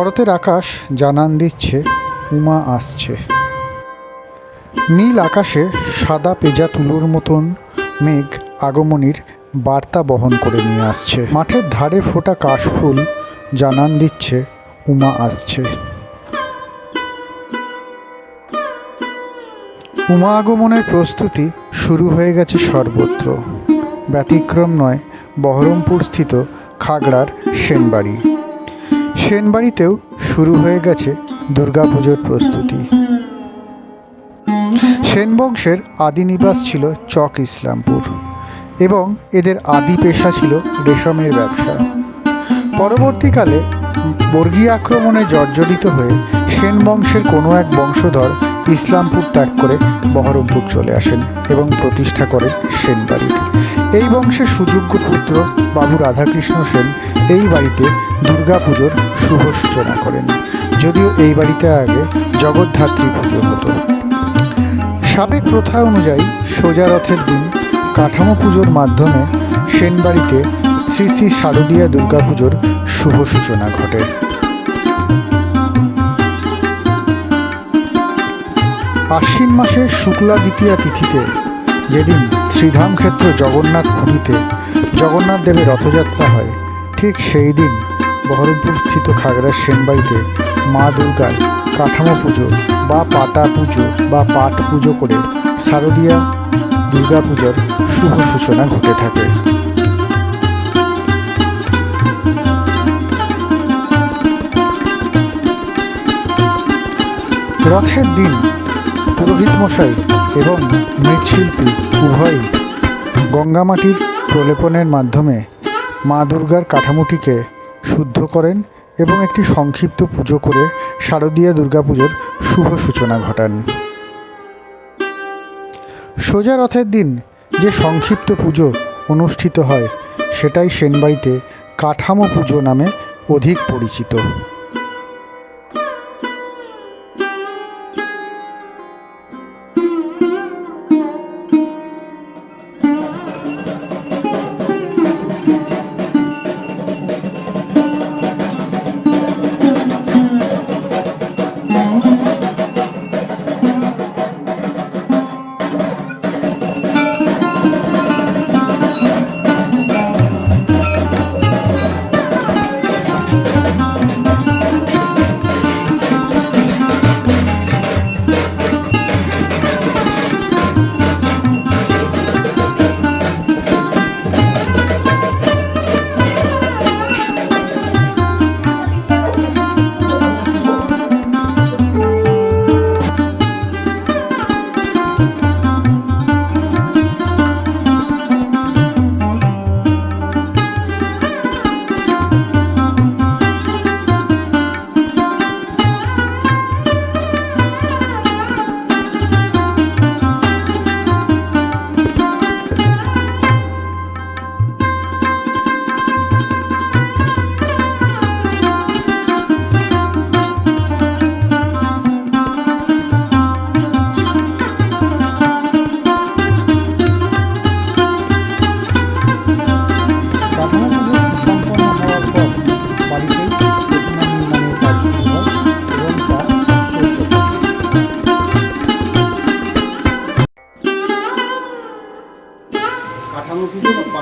শরতের আকাশ জানান দিচ্ছে, উমা আসছে। নীল আকাশে সাদা পেজা তুলোর মতন মেঘ আগমনীর বার্তা বহন করে নিয়ে আসছে। মাঠের ধারে ফোটা কাশফুল জানান দিচ্ছে, উমা আসছে। উমা আগমনের প্রস্তুতি শুরু হয়ে গেছে সর্বত্র। ব্যতিক্রম নয় বহরমপুর স্থিত খাগড়ার সেনবাড়ি। সেনবাড়িতেও শুরু হয়ে গেছে দুর্গাপুজোর প্রস্তুতি। সেন বংশের আদি নিবাস ছিল চক ইসলামপুর এবং এদের আদি পেশা ছিল রেশমের ব্যবসা। পরবর্তীকালে বর্গীয় আক্রমণে জর্জরিত হয়ে সেন বংশের কোনো এক বংশধর ইসলামপুর ত্যাগ করে বহরমপুর চলে আসেন এবং প্রতিষ্ঠা করেন সেনবাড়ির এই বংশের সুযোগ্য পুত্র বাবু রাধাকৃষ্ণ সেন এই বাড়িতে দুর্গাপুজোর শুভ সূচনা করেন। যদিও এই বাড়িতে আগে জগদ্ধাত্রী পুজো হতো। সাবেক প্রথা অনুযায়ী সোজা রথের দিন কাঠামো পুজোর মাধ্যমে সেনবাড়িতে শ্রী শ্রী শারদীয়া দুর্গাপুজোর শুভ সূচনা ঘটে। আশ্বিন মাসের শুক্লা দ্বিতীয়া তিথিতে যেদিন শ্রীধাম ক্ষেত্র জগন্নাথ পুরীতে জগন্নাথ দেবের রথযাত্রা হয়, ঠিক সেই দিন বহরমপুর স্থিত খাগড়ার সেনবাড়িতে মা দুর্গার কাঠামো পুজো বা পাটা পুজো বা পাট পুজো করে শারদীয়া দুর্গাপূজার শুভ সূচনা ঘটে থাকে। রথের দিন পুরোহিত মশাই এবং মৃৎশিল্পী উভয়ই গঙ্গামাটির প্রলেপনের মাধ্যমে মা দুর্গার কাঠামোটিকে শুদ্ধ করেন এবং একটি সংক্ষিপ্ত পুজো করে শারদীয়া দুর্গাপুজোর শুভ সূচনা ঘটান। সোজা রথের দিন যে সংক্ষিপ্ত পুজো অনুষ্ঠিত হয়, সেটাই সেনবাড়িতে কাঠামো পুজো নামে অধিক পরিচিত।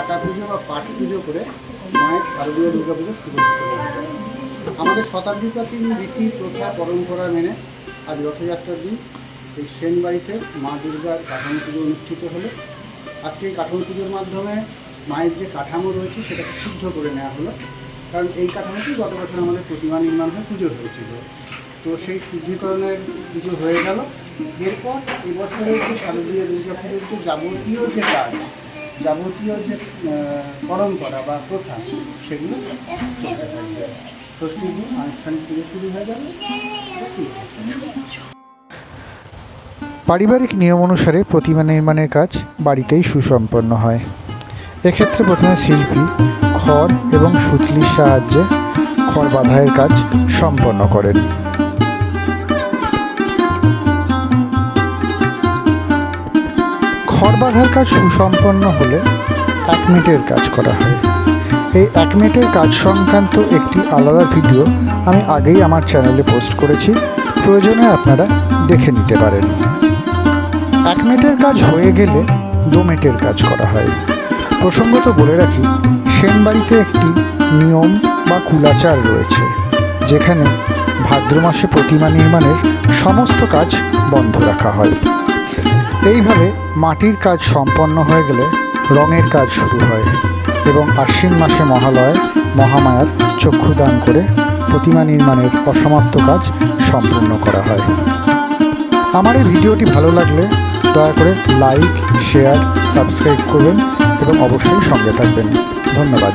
পুজো পুজো বা পাট পুজো করে মায়ের শারদীয় দুর্গা পুজো শুরু আমাদের শতাব্দী প্রাচীন রীতি, প্রথা, পরম্পরা মেনে আজ রথযাত্রার দিন এই সেন বাড়িতে মা দুর্গার কাঠামো পুজো অনুষ্ঠিত হলো। আজকে এই কাঠামো পুজোর মাধ্যমে মায়ের যে কাঠামো রয়েছে সেটাকে শুদ্ধ করে নেওয়া হলো। কারণ এই কাঠামোটি গত বছর আমাদের প্রতিমা নির্মাণ হয়ে পুজো হয়েছিল। তো সেই শুদ্ধিকরণের পুজো হয়ে গেল। এরপর এবছরের যে শারদীয় দুর্গা পুজোর যে যাবতীয় যে কাজ যাবতীয় যে পরম্পরা বা প্রথা, সেগুলো ষষ্ঠীর দিন আনুষ্ঠানিক পুজো শুরু হয়ে যাবে। পারিবারিক নিয়ম অনুসারে প্রতিমা নির্মাণের কাজ বাড়িতেই সুসম্পন্ন হয়। এক্ষেত্রে প্রথমে শিল্পী, খড় এবং সুতলির সাহায্যে খড় বাঁধাইয়ের কাজ সম্পন্ন করেন। খড় বাঁধার কাজ সুসম্পন্ন হলে এক মিনিটের কাজ করা হয়। এই এক মিনিটের কাজ সংক্রান্ত একটি আলাদা ভিডিও আমি আগেই আমার চ্যানেলে পোস্ট করেছি। প্রয়োজনে আপনারা দেখে নিতে পারেন। এক মিনিটের কাজ হয়ে গেলে দু মিনিটের কাজ করা হয়। প্রসঙ্গত বলে রাখি, সেনবাড়িতে একটি নিয়ম বা কুলাচার রয়েছে, যেখানে ভাদ্র মাসে প্রতিমা নির্মাণের সমস্ত কাজ বন্ধ রাখা হয়। এইভাবে মাটির কাজ সম্পন্ন হয়ে গেলে রঙের কাজ শুরু হয় এবং আশ্বিন মাসে মহালয়, মহামায়ার চক্ষুদান করে প্রতিমা নির্মাণের অসমাপ্ত কাজ সম্পূর্ণ করা হয়। আমার এই ভিডিওটি ভালো লাগলে দয়া করে লাইক, শেয়ার, সাবস্ক্রাইব করবেন এবং অবশ্যই সঙ্গে থাকবেন। ধন্যবাদ।